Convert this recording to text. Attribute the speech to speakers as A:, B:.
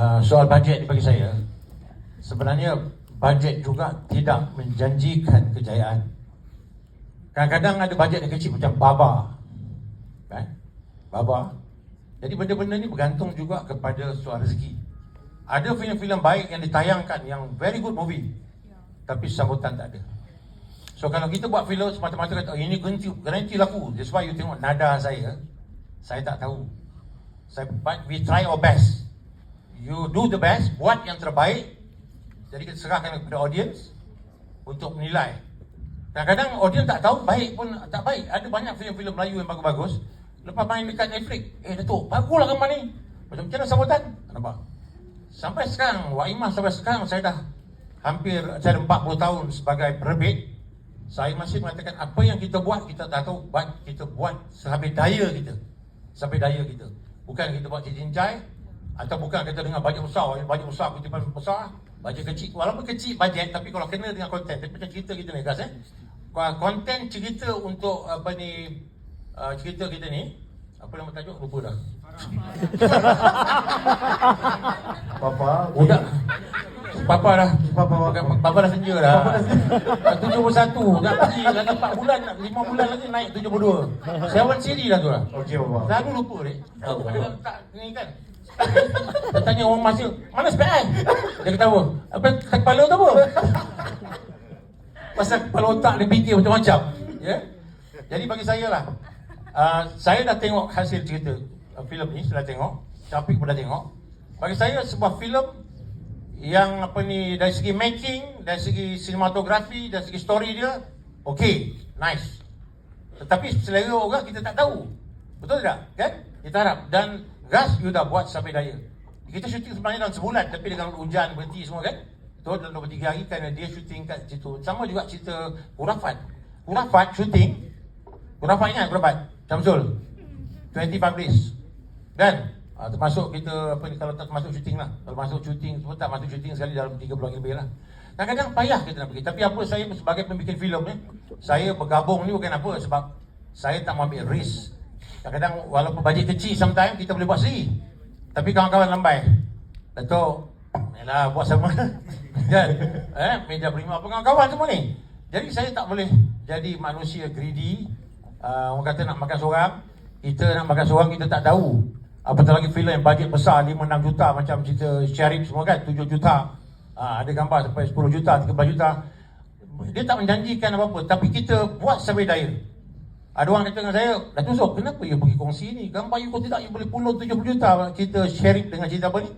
A: Uh, soal bajet bagi saya sebenarnya bajet juga tidak menjanjikan kejayaan. Kadang-kadang ada bajet yang kecil macam Baba. Kan? Baba. Jadi benda-benda ni bergantung juga kepada soal rezeki. Ada filem-filem baik yang ditayangkan yang very good movie. Tapi sambutan tak ada. So kalau kita buat filem semata-mata kata oh, ini garanti garanti laku. That's why you tengok nada saya. Saya tak tahu. Saya but we try our best. You do the best, buat yang terbaik. Jadi kita serahkan kepada audience untuk menilai. Kadang-kadang audience tak tahu baik pun tak baik. Ada banyak filem-filem Melayu yang bagus-bagus. Lepas main dekat Netflix, eh Datuk, baguslah gambar ni. Macam mana sambutan? Nampak? Sampai sekarang, Wak Imah sampai sekarang saya dah hampir saya ada 40 tahun sebagai penerbit. Saya masih mengatakan apa yang kita buat, kita tak tahu. But kita buat sehabis daya kita. Sampai daya kita. Bukan kita buat cincai, atau bukan kita dengan bajet besar, bajet besar, kutipan besar, bajet kecil. Walaupun kecil bajet, tapi kalau kena dengan konten, tapi macam cerita kita ni, guys eh. Konten cerita untuk apa ni, uh, cerita kita ni, apa nama tajuk? Lupa dah.
B: Papa,
A: Budak. Papa dah.
B: Papa,
A: Papa, Papa dah senja dah. Dah 71 Dah pergi Dah 4 bulan 5 bulan lagi naik 72 Seven siri dah tu lah
B: Okey, Papa.
A: Lagu lupa Dia tak ni kan Dia tanya orang masih Mana SPM Dia ketawa Apa kepala tu apa Pasal kepala otak dia fikir macam-macam Ya Jadi bagi saya lah uh, Saya dah tengok hasil cerita uh, filem ni Saya dah tengok Syafiq pun dah tengok Bagi saya sebuah filem yang apa ni dari segi making, dari segi sinematografi, dari segi story dia, okay, nice. Tetapi selera orang kita tak tahu. Betul tak? Kan? Kita harap dan gas you dah buat sampai daya. Kita syuting sebenarnya dalam sebulan tapi dengan hujan berhenti semua kan? Betul dalam 23 hari kerana dia syuting kat situ. Sama juga cerita Kurafat. Kurafat syuting. Kurafat ingat Kurafat? Syamsul. 25 days. Dan Ah, termasuk kita apa ni kalau tak masuk syuting lah. Kalau masuk syuting semua tak masuk syuting sekali dalam 3 bulan lebih lah. Kadang-kadang payah kita nak pergi. Tapi apa saya sebagai pembikin filem ni, saya bergabung ni bukan apa sebab saya tak mau ambil risk. Kadang-kadang walaupun bajet kecil sometimes kita boleh buat sendiri. Tapi kawan-kawan lambai. Datuk, yalah buat sama. kan? Eh, meja prima apa kawan-kawan semua ni. Jadi saya tak boleh jadi manusia greedy. Uh, orang kata nak makan seorang, kita nak makan seorang kita tak tahu. Apatah lagi filem yang bajet besar 5-6 juta macam cerita Syarif semua kan 7 juta. Ha, ada gambar sampai 10 juta, 13 juta. Dia tak menjanjikan apa-apa tapi kita buat sampai daya. Ada orang kata dengan saya, Datuk Zok, kenapa you pergi kongsi ni? Gambar you kau tidak, you boleh puluh 70 juta cerita Syarif dengan cerita apa ni?